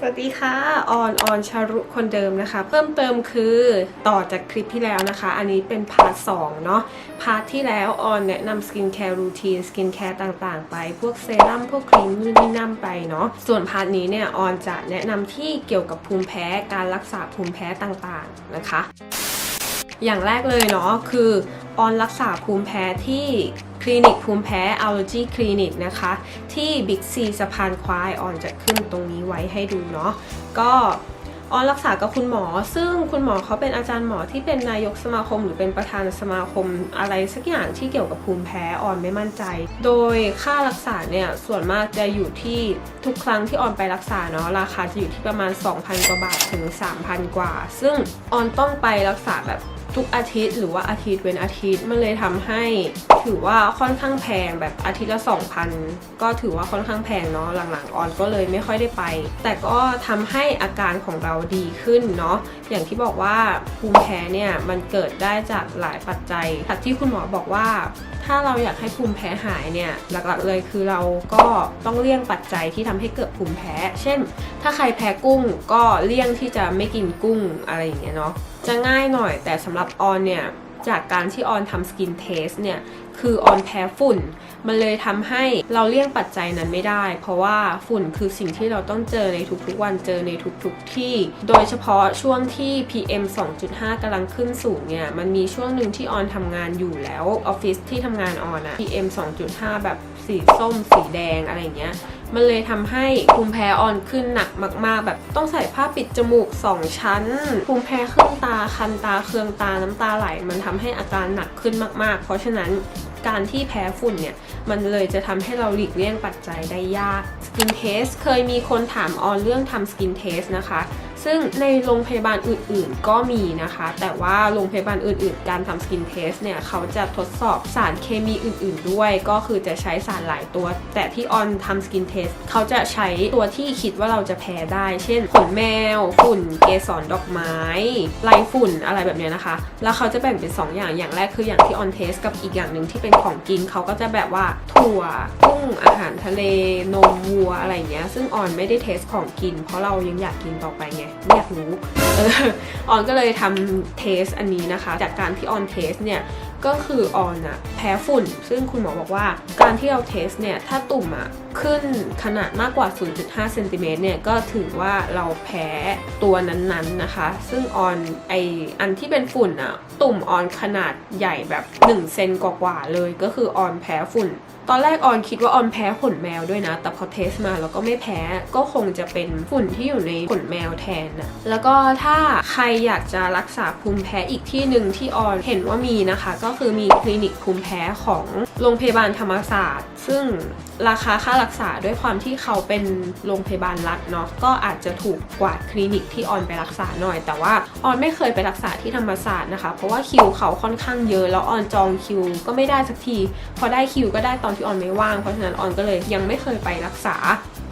สวัสดีค่ะ ออน ออนชารุคนเดิมนะคะ เพิ่มเติมคือต่อจากคลิปที่แล้วนะคะ อันนี้เป็นพาร์ทสองเนาะ พาร์ทที่แล้วออนแนะนำสกินแคร์รูทีน สกินแคร์ต่างๆ ไป พวกเซรั่ม พวกครีมนู่นนี่นั่นไปเนาะ ส่วนพาร์ทนี้เนี่ย ออนจะแนะนำที่เกี่ยวกับภูมิแพ้ การรักษาภูมิแพ้ต่างๆนะคะ อย่างแรกเลยเนาะ คือออนรักษาภูมิแพ้ที่ ลินิกภูมิแพ้ allergy clinic นะคะ ที่บิ๊กซีสะพานควายออนจะขึ้นตรงนี้ไว้ให้ดูเนาะก็ออนรักษากับคุณหมอ ซึ่งคุณหมอเขาเป็นอาจารย์หมอที่เป็นนายกสมาคม หรือเป็นประธานสมาคมอะไรสักอย่างที่เกี่ยวกับภูมิแพ้ออนไม่มั่นใจ โดยค่ารักษาเนี่ยส่วนมากจะอยู่ที่ทุกครั้งที่ออนไปรักษาเนาะราคาจะอยู่ที่ประมาณ 2,000 กว่าบาทถึง 3,000 กว่า ซึ่งออนต้องไปรักษาแบบ ทุกอาทิตย์หรือว่าอาทิตย์เว้นอาทิตย์มันเลยทำให้ถือว่าค่อนข้างแพงแบบอาทิตย์ละ2,000 ก็ถือว่าค่อนข้างแพงเนาะหลังๆออนก็เลยไม่ค่อยได้ไป แต่ก็ทำให้อาการของเราดีขึ้นเนาะอย่างที่บอกว่าภูมิแพ้เนี่ยมันเกิดได้จากหลายปัจจัยจากที่คุณหมอบอกว่าถ้าเราอยากให้ภูมิแพ้หายเนี่ยหลักๆเลยคือเราก็ต้องเลี่ยงปัจจัยที่ทำให้เกิดภูมิแพ้ เช่น ถ้าใครแพ้กุ้งก็เลี่ยงที่จะไม่กินกุ้งอะไรอย่างเงี้ยเนาะจะง่ายหน่อยแต่สำหรับออนเนี่ย จากการที่ออนทำสกินเทสเนี่ย คือออนแพ้ฝุ่น มันเลยทำให้เราเลี่ยงปัจจัยนั้นไม่ได้ เพราะว่าฝุ่นคือสิ่งที่เราต้องเจอในทุกๆวันเจอในทุกๆที่ โดยเฉพาะช่วงที่ PM 2.5กำลังขึ้นสูงเนี่ยมันมีช่วงหนึ่งที่ออนทำงานอยู่แล้วออฟฟิศที่ทำงานออนอะ PM 2.5 แบบสีส้มสีแดงอะไรเงี้ยมันเลยทำให้ภูมิแพ้อ่อนขึ้นหนักมากๆ แบบต้องใส่ผ้าปิดจมูก 2 ชั้น ภูมิแพ้ขึ้นตาคันตาเคืองตาน้ำตาไหล มันทำให้อาการหนักขึ้นมากๆ เพราะฉะนั้น การที่แพ้ฝุ่นเนี่ย มันเลยจะทำให้เราหลีกเลี่ยงปัจจัยได้ยากสกินเทสเคยมีคนถามออนเรื่องทำสกินเทสนะคะ ซึ่งในโรงพยาบาลอื่นๆ ก็มีนะคะ แต่ว่าโรงพยาบาลอื่นๆ การทำสกินเทสเนี่ยเขาจะทดสอบสารเคมีอื่นๆ ด้วย ก็คือจะใช้สารหลายตัว แต่ที่ออนทำสกินเทสเขาจะใช้ตัวที่คิดว่าเราจะแพ้ได้ เช่นขนแมว ฝุ่นเกสรดอกไม้ไรฝุ่นอะไรแบบเนี้ยนะคะ แล้วเขาจะแบ่งเป็น 2 อย่าง อย่างแรกคืออย่างที่ออนเทสกับอีกอย่างหนึ่งที่เป็นของกินเขาก็จะแบบว่าถั่วกุ้งอาหารทะเลนมวัวอะไรเงี้ย ซึ่งออนไม่ได้เทสของกิน เพราะเรายังอยากกินต่อไปไงไม่อยากรู้เออออนก็เลยทำเทสอันนี้นะคะ จากการที่ออนเทสเนี่ยก็คือออนอะแพ้ฝุ่น ซึ่งคุณหมอบอกว่าการที่เราเทสเนี่ยถ้าตุ่มอะ ขึ้นขนาดมากกว่า 0.5เซนติเมตรเนี่ยก็ถือว่าเราแพ้ตัวนั้นๆนะคะ ซึ่งออนไออันที่เป็นฝุ่นอะตุ่มออนขนาดใหญ่แบบ1เซนกว่าๆเลยก็คือออนแพ้ฝุ่น ตอนแรกออนคิดว่าออนแพ้ขนแมวด้วยนะ แต่พอเทสมาแล้วก็ไม่แพ้ก็คงจะเป็นฝุ่นที่อยู่ในขนแมวแทนนะแล้วก็ถ้าใครอยากจะรักษาภูมิแพ้อีกที่หนึ่งที่ออนเห็นว่ามีนะคะ ก็คือมีคลินิกภูมิแพ้ของโรงพยาบาลธรรมศาสตร์ ซึ่งราคาค่ารักษาด้วยความที่เขาเป็นโรงพยาบาลรัฐเนาะก็อาจจะถูกกว่าคลินิกที่ออนไปรักษาหน่อย แต่ว่าออนไม่เคยไปรักษาที่ธรรมศาสตร์นะคะ เพราะว่าคิวเขาค่อนข้างเยอะแล้วออนจองคิว ก็ไม่ได้สักที พอได้คิวก็ได้ตอนที่ออนไม่ว่างเพราะฉะนั้นออนก็เลยยังไม่เคยไปรักษา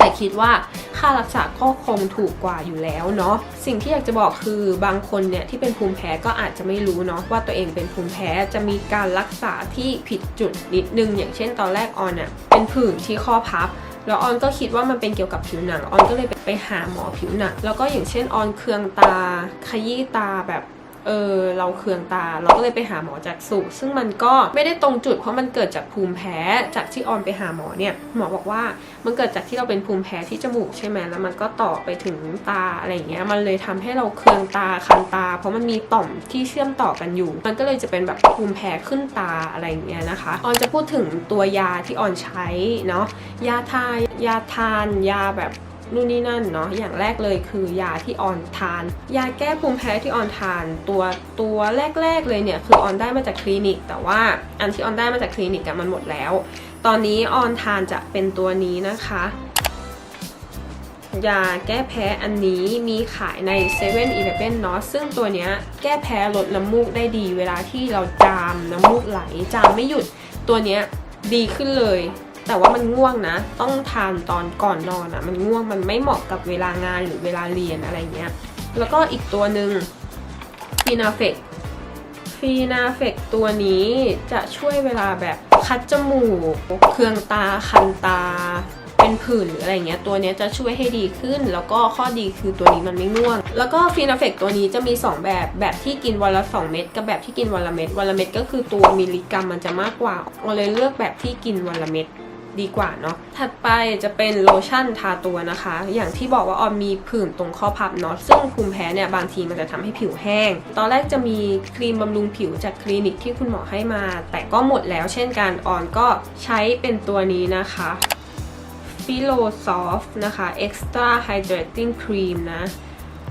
แต่คิดว่าค่ารักษาก็คงถูกกว่าอยู่แล้วเนาะสิ่งที่อยากจะบอกคือบางคนเนี่ยที่เป็นภูมิแพ้ก็อาจจะไม่รู้เนาะว่าตัวเองเป็นภูมิแพ้จะมีการรักษาที่ผิดจุดนิดนึง อย่างเช่นตอนแรกออนอะเป็นผื่นที่ข้อพับแล้วออนก็คิดว่ามันเป็นเกี่ยวกับผิวหนังออนก็เลยไปหาหมอผิวหนังแล้วก็อย่างเช่นออนเคืองตา ขยี้ตาแบบ เออเราเคืองตา เราก็เลยไปหาหมอจากสูซึ่งมันก็ไม่ได้ตรงจุดเพราะมันเกิดจากภูมิแพ้จากที่ออนไปหาหมอเนี่ยหมอบอกว่ามันเกิดจากที่เราเป็นภูมิแพ้ที่จมูกใช่ไหมแล้วมันก็ต่อไปถึงตาอะไรเงี้ยมันเลยทำให้เราเคืองตาคันตา เพราะมันมีต่อมที่เชื่อมต่อกันอยู่ มันก็เลยจะเป็นแบบภูมิแพ้ขึ้นตาอะไรเงี้ยนะคะออนจะพูดถึงตัวยาที่ออนใช้เนาะยาทายาทานยาแบบ นู่นนี่นั่นเนาะอย่างแรกเลยคือยาที่ออนทาน ยาแก้ภูมิแพ้ที่ออนทาน ตัวตัวแรก ๆ เลยเนี่ยคือออนได้มาจากคลินิก แต่ว่าอันที่ออนได้มาจากคลินิกอะมันหมดแล้ว ตอนนี้ออนทานจะเป็นตัวนี้นะคะยาแก้แพ้อันนี้มีขายใน7 e เ e ่ e อเนาะซึ่งตัวเนี้ยแก้แพ้ลดน้ำมูกได้ดี เวลาที่เราจามน้ำมูกไหลจามไม่หยุดตัวเนี้ยดีขึ้นเลย แต่ว่ามันง่วงนะ ต้องทานตอนก่อนนอนอะ่ะ มันง่วงมันไม่เหมาะกับเวลางานหรือเวลาเรียนอะไรเงี้ย แล้วก็อีกตัวหนึ่งฟีนาเฟกฟีนาเฟกตัวนี้จะช่วยเวลาแบบคัดจมูก เคืองตาคันตา เป็นผื่นหรืออะไรเงี้ย ตัวนี้จะช่วยให้ดีขึ้น แล้วก็ข้อดีคือตัวนี้มันไม่ง่วง แล้วก็ฟีนาเฟกตัวนี้จะมี 2 แบบ แบบที่กินวันละ 2 เม็ด กับแบบที่กินวันละเม็ด วันละเม็ดก็คือตัวมิลลิกรัมมันจะมากกว่าเราเลยเลือกแบบที่กินวันละเม็ด ดีกว่าเนาะถัดไปจะเป็นโลชั่นทาตัวนะคะ อย่างที่บอกว่าออมมีผื่นตรงข้อพับเนาะซึ่งภูมิแพ้เนี่ยบางทีมันจะทำให้ผิวแห้ง ตอนแรกจะมีครีมบำรุงผิวจากคลินิกที่คุณหมอให้มา แต่ก็หมดแล้วเช่นกันออนก็ใช้เป็นตัวนี้นะคะ f i l o Soft นะคะ Extra Hydrating Cream นะ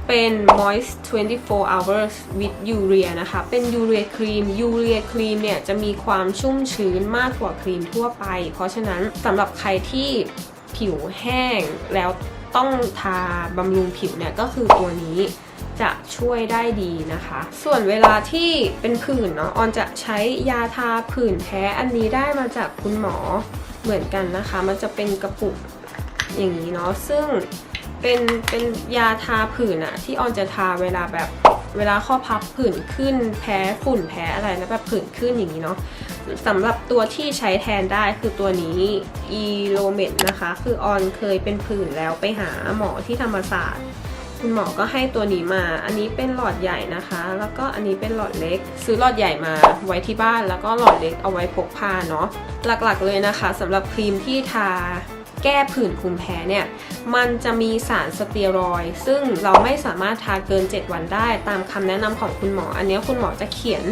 เป็น moist 24 hours with urea นะคะ เป็น urea cream urea cream เนี่ยจะมีความชุ่มชื้นมากกว่าครีมทั่วไป เพราะฉะนั้นสำหรับใครที่ผิวแห้งแล้วต้องทาบำรุงผิวเนี่ยก็คือตัวนี้จะช่วยได้ดีนะคะ ส่วนเวลาที่เป็นผื่นเนาะออนจะใช้ยาทาผื่นแพ้อันนี้ได้มาจากคุณหมอเหมือนกันนะคะ มันจะเป็นกระปุกอย่างนี้เนาะซึ่ง เป็นเป็นยาทาผื่นอะที่ออนจะทาเวลาแบบเวลาข้อพับผื่นขึ้นแพ้ฝุ่นแพ้อะไรแล้วแบบผื่นขึ้นอย่างนี้เนาะสำหรับตัวที่ใช้แทนได้คือตัวนี้ e l o m e d นะคะ คือออนเคยเป็นผื่นแล้วไปหาหมอที่ธรรมศาสตร์ คุณหมอก็ให้ตัวนี้มา อันนี้เป็นหลอดใหญ่นะคะ แล้วก็อันนี้เป็นหลอดเล็ก ซื้อหลอดใหญ่มาไว้ที่บ้านแล้วก็หลอดเล็กเอาไว้พกพาเนาะหลักๆเลยนะคะสำหรับครีมที่ทา แก้ผื่นภูมิแพ้เนี่ย มันจะมีสารสเตียรอยด์ซึ่งเราไม่สามารถทาเกิน 7 วันได้ ตามคำแนะนำของคุณหมอ อันนี้คุณหมอจะเขียน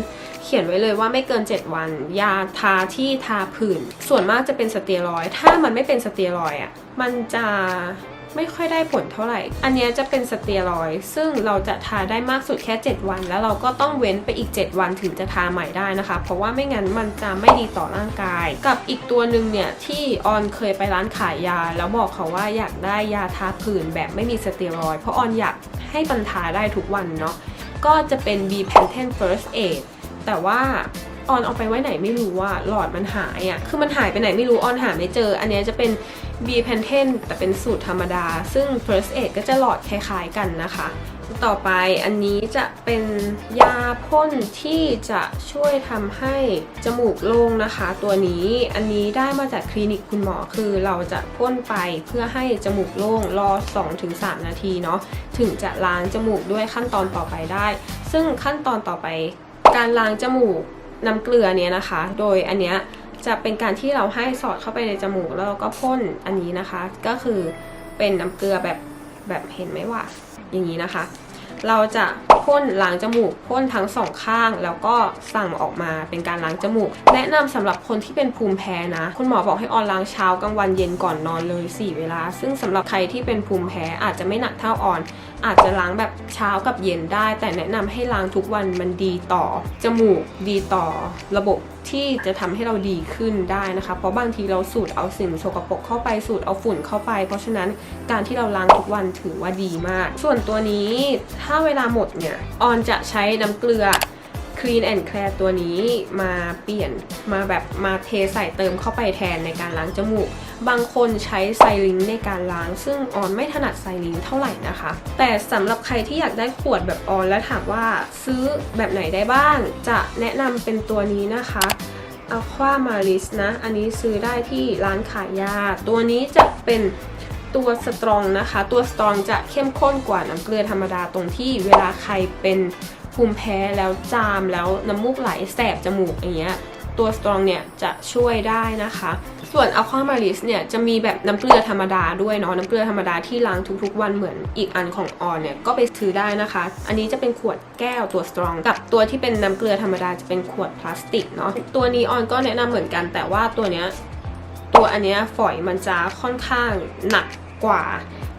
เขียนไว้เลยว่าไม่เกิน 7 วัน ยาทาที่ทาผื่น ส่วนมากจะเป็นสเตียรอยด์ถ้ามันไม่เป็นสเตียรอยด์อะมันจะ ไม่ค่อยได้ผลเท่าไหร่ อันนี้จะเป็นสเตียรอยด์ซึ่งเราจะทาได้มากสุดแค่ 7 วัน แล้วเราก็ต้องเว้นไปอีก 7 วันถึงจะทาใหม่ได้นะคะ เพราะว่าไม่งั้นมันจะไม่ดีต่อร่างกาย กับอีกตัวหนึ่งเนี่ยที่ออนเคยไปร้านขายยา แล้วบอกเขาว่าอยากได้ยาทาผื่นแบบไม่มีสเตียรอยด์เพราะออนอยากให้มันทาได้ทุกวันเนาะ ก็จะเป็น B Pantene First Aid แต่ว่า ออนเอาไปไว้ไหนไม่รู้ว่าหลอดมันหายอะ่ะ คือมันหายไปไหนไม่รู้ออนหาไม่เจอ อันนี้จะเป็น B p a n t e n แต่เป็นสูตรธรรมดา ซึ่ง First Aid ก็จะหลอดคล้ายๆกันนะคะ ต่อไปอันนี้จะเป็นยาพ่นที่จะช่วยทำให้จมูกโล่งนะคะ ตัวนี้อันนี้ได้มาจากคลินิกคุณหมอคือเราจะพ่นไปเพื่อให้จมูกโล่งรอ 2-3 นาทีเนาะถึงจะล้างจมูกด้วยขั้นตอนต่อไปได้ ซึ่งขั้นตอนต่อไปการล้างจมูก น้ำเกลือเนี้ยนะคะ โดยอันเนี้ยจะเป็นการที่เราให้สอดเข้าไปในจมูกแล้วเราก็พ่นอันนี้นะคะ ก็คือเป็นน้ำเกลือแบบแบบเห็นไหมว่าอย่างนี้นะคะ เราจะ พ่นล้างจมูกพ่นทั้งสองข้าง แล้วก็สั่งออกมาเป็นการล้างจมูก แนะนำสำหรับคนที่เป็นภูมิแพ้นะ คุณหมอบอกให้ออนล้างเช้ากลางวันเย็นก่อนนอนเลย 4 เวลา ซึ่งสำหรับใครที่เป็นภูมิแพ้อาจจะไม่หนักเท่าออน อาจจะล้างแบบเช้ากับเย็นได้ แต่แนะนำให้ล้างทุกวันมันดีต่อ จมูกดีต่อระบบที่จะทำให้เราดีขึ้นได้นะคะ เพราะบางทีเราสูดเอาสิ่งสกปรกเข้าไปสูดเอาฝุ่นเข้าไป เพราะฉะนั้นการที่เราล้างทุกวันถือว่าดีมาก ส่วนตัวนี้ถ้าเวลาหมดเนี่ยออนจะใช้น้ำเกลือ Clean and Clear ตัวนี้มาเปลี่ยนมาแบบมาเทใส่เติมเข้าไปแทนในการล้างจมูก บางคนใช้ไซลิงในการล้าง ซึ่งออนไม่ถนัดไซลิงเท่าไหร่นะคะ แต่สำหรับใครที่อยากได้ขวดแบบออนแล้วถามว่าซื้อแบบไหนได้บ้าง จะแนะนำเป็นตัวนี้นะคะ Aqua Maris นะ อันนี้ซื้อได้ที่ร้านขายยา ตัวนี้จะเป็น ตัวสตรองนะคะ ตัวสตรองจะเข้มข้นกว่าน้ำเกลือธรรมดาตรงที่เวลาใครเป็นภูมิแพ้แล้วจามแล้วน้ำมูกไหลแสบจมูกอย่างเงี้ยตัวสตรองเนี่ยจะช่วยได้นะคะ ส่วน Aqua Maris เนี่ยจะมีแบบน้ำเกลือธรรมดาด้วยเนาะน้ำเกลือธรรมดาที่ล้างทุกๆวันเหมือนอีกอันของออนเนี่ยก็ไปซื้อได้นะคะ อันนี้จะเป็นขวดแก้วตัวสตรอง กับตัวที่เป็นน้ำเกลือธรรมดาจะเป็นขวดพลาสติกเนาะตัวนี้ออนก็แนะนำเหมือนกันแต่ว่าตัวเนี้ยตัวอันเนี้ยฝอยมันจะค่อนข้างหนัก กว่า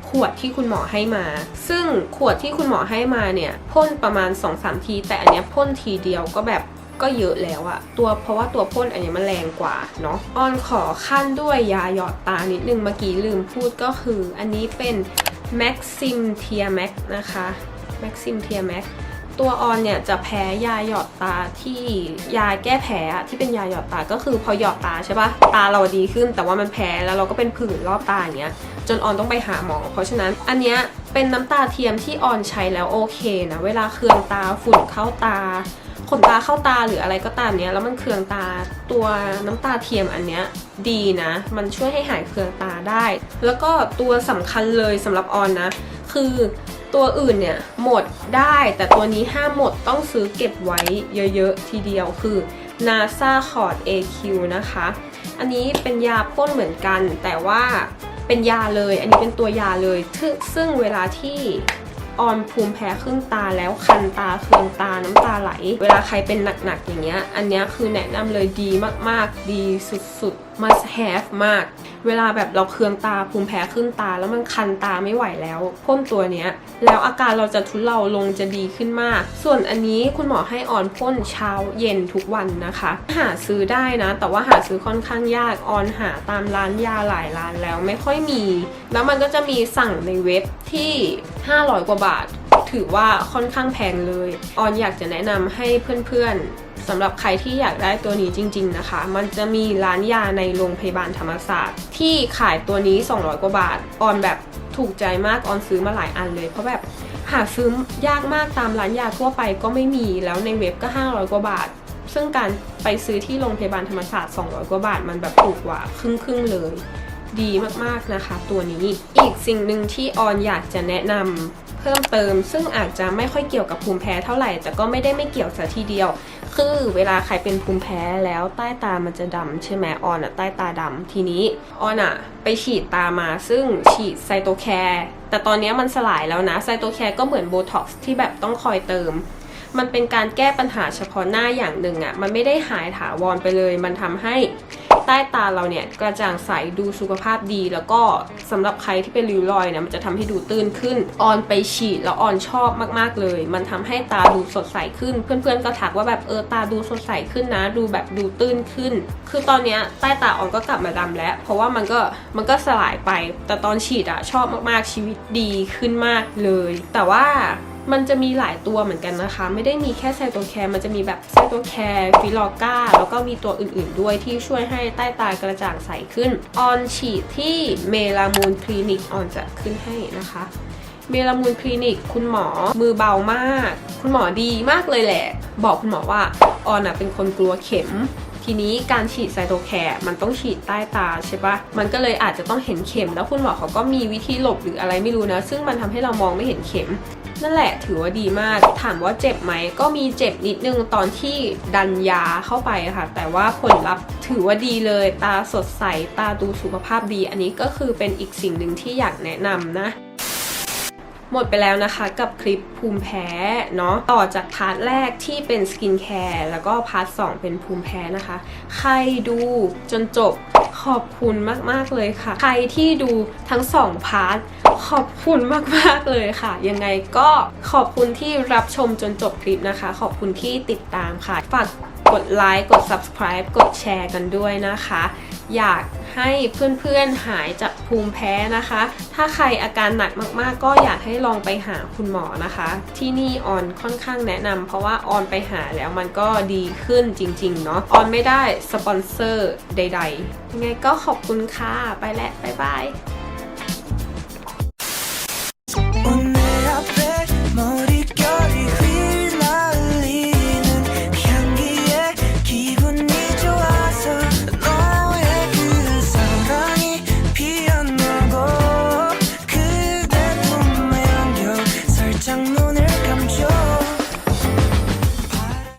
ขวดที่คุณหมอให้มา ซึ่งขวดที่คุณหมอให้มาเนี่ยพ่นประมาณ 2-3 ที แต่อันเนี้ยพ่นทีเดียวก็แบบก็เยอะแล้วอะตัวเพราะว่าตัวพ่นอันนี้มันแรงกว่าเนาะออนขอขั้นด้วยยาหยอดตานิดนึงเมื่อกี้ลืมพูดก็คือ อันนี้เป็น Maxim t i a Max นะคะ Maxim t i a Max ตัวออนเนี่ยจะแพ้ยาหยอดตาที่ยาแก้แพ้ที่เป็นยาหยอดตาก็คือพอหยอดตาใช่ปะตาเราดีขึ้นแต่ว่ามันแพ้แล้วเราก็เป็นผื่นรอบตาอย่างเงี้ย จนออนต้องไปหาหมอ เพราะฉะนั้นอันเนี้ยเป็นน้ำตาเทียมที่ออนใช้แล้วโอเคนะ เวลาเคืองตาฝุ่นเข้าตาขนตาเข้าตาหรืออะไรก็ตามเนี้ยแล้วมันเคืองตาตัวน้ำตาเทียมอันเนี้ยดีนะ มันช่วยให้หายเคืองตาได้ แล้วก็ตัวสำคัญเลยสำหรับออนนะ คือตัวอื่นเนี่ยหมดได้ แต่ตัวนี้ห้ามหมดต้องซื้อเก็บไว้เยอะๆ ทีเดียวคือ NASA Cord AQ นะคะ อันนี้เป็นยาพ่นเหมือนกันแต่ว่า เป็นยาเลย อันนี้เป็นตัวยาเลย ซึ่งเวลาที่ออนภูมิแพ้ขึ้นตาแล้วคันตาเคืองตาน้ำตาไหล เวลาใครเป็นหนักๆอย่างเงี้ย อันเนี้ยคือแนะนำเลยดีมากๆ ดีสุดๆ must have มาก เวลาแบบเราเคืองตาภูมิแพ้ขึ้นตา แล้วมันคันตาไม่ไหวแล้วพ่นตัวเนี้ย แล้วอาการเราจะทุเลาลงจะดีขึ้นมาก ส่วนอันนี้คุณหมอให้ออนพ่นเช้าเย็นทุกวันนะคะ หาซื้อได้นะ แต่ว่าหาซื้อค่อนข้างยากออนหาตามร้านยาหลายร้านแล้วไม่ค่อยมี แล้วมันก็จะมีสั่งในเว็บที่ 500 กว่าบาท ถือว่าค่อนข้างแพงเลย ออนอยากจะแนะนำให้เพื่อนๆสำหรับใครที่อยากได้ตัวนี้จริง ๆนะคะ มันจะมีร้านยาในโรงพยาบาลธรรมศาสตร์ ที่ขายตัวนี้ 200 กว่าบาท ออนแบบถูกใจมากออนซื้อมาหลายอันเลย เพราะแบบหาซื้อยากมากตามร้านยาทั่วไปก็ไม่มีแล้วในเว็บก็ 500 กว่าบาท ซึ่งการไปซื้อที่โรงพยาบาลธรรมศาสตร์ 200 กว่าบาท มันแบบถูกกว่าครึ่งๆเลยดีมากๆนะคะ ตัวนี้อีกสิ่งหนึ่งที่ออนอยากจะแนะนำ พิ่มเติม ซึ่งอาจจะไม่ค่อยเกี่ยวกับภูมิแพ้เท่าไหร่ แต่ก็ไม่ได้ไม่เกี่ยวซะทีเดียว คือเวลาใครเป็นภูมิแพ้แล้วใต้ตามันจะดำใช่ไหมออนอะใต้ตาดำทีนี้ออนอะไปฉีดตามาซึ่งฉีดไซโตแคร์แต่ตอนนี้มันสลายแล้วนะไซโตแคร์ก็เหมือนโบท็อกซ์ที่แบบต้องคอยเติมมันเป็นการแก้ปัญหาเฉพาะหน้าอย่างหนึ่งอะ่ะ มันไม่ได้หายถาวรไปเลย มันทำให้ ใต้ตาเราเนี่ยกระจ่างใสดูสุขภาพดี แล้วก็สำหรับใครที่เป็นริ้วรอยเนี่ยมันจะทำให้ดูตื้นขึ้น ออนไปฉีดแล้วออนชอบมากๆเลย มันทำให้ตาดูสดใสขึ้น เพื่อนๆก็ทักว่าแบบเออตาดูสดใสขึ้นนะ ดูแบบดูตื้นขึ้น คือตอนเนี้ยใต้ตาออนก็กลับมาดำแล้ว เพราะว่ามันก็มันก็สลายไป แต่ตอนฉีดอะชอบมากๆชีวิตดีขึ้นมากเลย แต่ว่า มันจะมีหลายตัวเหมือนกันนะคะ ไม่ได้มีแค่ไซโตแคร์มันจะมีแบบไซโตแคร์ฟิลอก้าแล้วก็มีตัวอื่นๆด้วยที่ช่วยให้ใต้ตากระจ่างใสขึ้น ออนฉีดที่เมลามูนคลินิกออนจะขึ้นให้นะคะเมลามูนคลินิก คุณหมอมือเบามาก คุณหมอดีมากเลยแหละ บอกคุณหมอว่าออนอะเป็นคนกลัวเข็ม ทีนี้การฉีดไซโตแคร์มันต้องฉีดใต้ตาใช่ปะมันก็เลยอาจจะต้องเห็นเข็ม แล้วคุณหมอเขาก็มีวิธีหลบหรืออะไรไม่รู้นะ ซึ่งมันทำให้เรามองไม่เห็นเข็ม นั่นแหละถือว่าดีมากถามว่าเจ็บไหมก็มีเจ็บนิดนึงตอนที่ดันยาเข้าไปค่ะ แต่ว่าผลลัพธ์ถือว่าดีเลย ตาสดใสตาดูสุขภาพดี อันนี้ก็คือเป็นอีกสิ่งหนึ่งที่อยากแนะนำนะ หมดไปแล้วนะคะกับคลิปภูมิแพ้เนาะต่อจากพาร์ทแรกที่เป็นสกินแคร์แล้วก็พาร์ทสองเป็นภูมิแพ้นะคะ ใครดูจนจบขอบคุณมากๆเลยค่ะ ใครที่ดูทั้งสองพาร์ทขอบคุณมากๆเลยค่ะ ยังไงก็ขอบคุณที่รับชมจนจบคลิปนะคะ ขอบคุณที่ติดตามค่ะ ฝากกดไลค์กด subscribe กดแชร์กันด้วยนะคะ อยากให้เพื่อนๆหายจากภูมิแพ้นะคะ ถ้าใครอาการหนักมากๆ ก็อยากให้ลองไปหาคุณหมอนะคะ ที่นี่ออนค่อนข้างแนะนำเพราะว่าออนไปหาแล้วมันก็ดีขึ้นจริงๆเนาะออนไม่ได้สปอนเซอร์ใด ๆ ยังไงก็ขอบคุณค่ะ ไปแล้วบ๊ายบาย